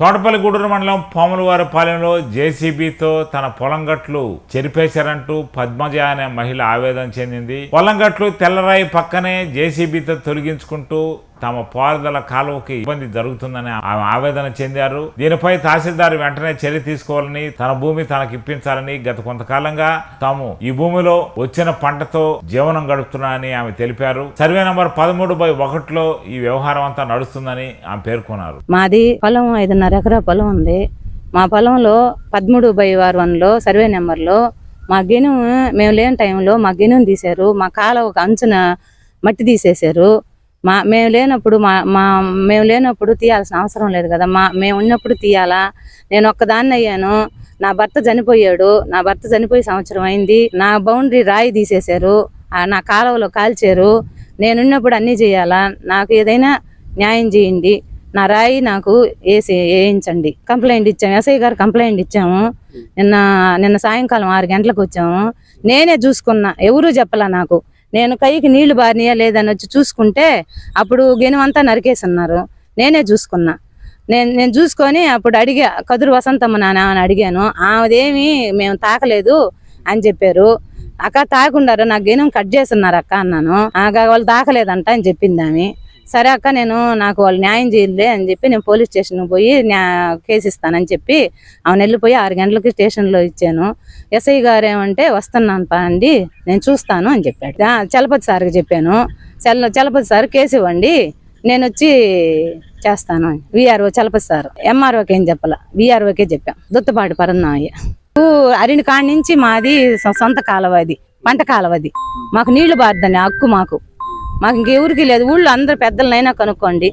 తోటపల్లి గూడూరు మండలం పాములవారి పాలెంలో జేసీబీతో తన పొలం గట్లు చెరిపేశారంటూ పద్మజ అనే మహిళ ఆవేదన చెందింది. పొలం గట్లు తెల్లరాయి పక్కనే జేసీబీతో తొలగించుకుంటూ తమ పారుదల కాలువకి ఇబ్బంది జరుగుతుందని ఆమె ఆవేదన చెందారు. దీనిపై తహసీల్దార్ వెంటనే చర్య తీసుకోవాలని తన భూమి తనకి ఇప్పించాలని గత కొంతకాలంగా తాము ఈ భూమిలో వచ్చిన పంటతో జీవనం గడుపుతున్నానని ఆమె తెలిపారు. సర్వే నంబర్ పదమూడు బై ఒకటిలో ఈ వ్యవహారం అంతా నడుస్తుందని ఆమె పేర్కొన్నారు. మాది పొలం ఐదున్నర ఎకరా పొలం ఉంది. మా పొలంలో పదమూడు బై ఆరు వన్లో సర్వే నెంబర్లో మా గెను మేము లేని టైంలో మా గెనుని తీశారు. మా కాలువ ఒక అంచున మట్టి తీసేశారు. మా మేము లేనప్పుడు మా మా మేము లేనప్పుడు తీయాల్సిన అవసరం లేదు కదా మా మేము ఉన్నప్పుడు తీయాలా? నేను ఒక్కదాన్ని అయ్యాను. నా భర్త చనిపోయాడు. నా భర్త చనిపోయి సంవత్సరం అయింది. నా బౌండరీ రాయి తీసేశారు. నా కాలువలో కాల్చారు. నేనున్నప్పుడు అన్నీ చేయాలా? నాకు ఏదైనా న్యాయం చేయండి. నా రాయి నాకు వేసి వేయించండి కంప్లైంట్ ఇచ్చాము. ఎస్ఐ గారు కంప్లైంట్ ఇచ్చాము. నిన్న నిన్న సాయంకాలం ఆరు గంటలకు వచ్చాము. నేనే చూసుకున్నా. ఎవరూ చెప్పలా నాకు? నేను కైకి నీళ్ళు బారినాయా లేదని వచ్చి చూసుకుంటే అప్పుడు గెనుమంతా నరికేసి ఉన్నారు నేనే చూసుకున్నా. నేను నేను చూసుకొని అప్పుడు అడిగా కదురు వసంతమ్మ నాన్న అని అడిగాను. ఆమెదేమి మేము తాకలేదు అని చెప్పారు. అక్క తాకుండారు నాకు గెనం కట్ చేస్తున్నారు అక్క అన్నాను. ఆగ వాళ్ళు తాకలేదంట అని చెప్పింది ఆమె. సరే అక్క నేను నాకు వాళ్ళు న్యాయం చేయలే అని చెప్పి నేను పోలీస్ స్టేషన్కి పోయి న్యా కేసు ఇస్తానని చెప్పి ఆమె వెళ్ళిపోయి ఆరు గంటలకి స్టేషన్లో ఇచ్చాను. ఎస్ఐ గారు ఏమంటే వస్తున్నాను పా అండి నేను చూస్తాను అని చెప్పాడు. చలపతి సార్కి చెప్పాను. చల చలపతి సార్ కేసు ఇవ్వండి నేను వచ్చి చేస్తాను విఆర్ఓ చలపతి సార్ ఎంఆర్ఓకి ఏం చెప్పాల? విఆర్ఓకే చెప్పాం. దుత్తపాటి పరందామయ్య అరిని కాడి నుంచి మాది సొంత కాలువ అది పంట కాలువ మాకు నీళ్ళు బారదండి హక్కు మాకు. మాకు ఇంకెవరికి లేదు. ఊళ్ళో అందరు పెద్దలనైనా కనుక్కోండి.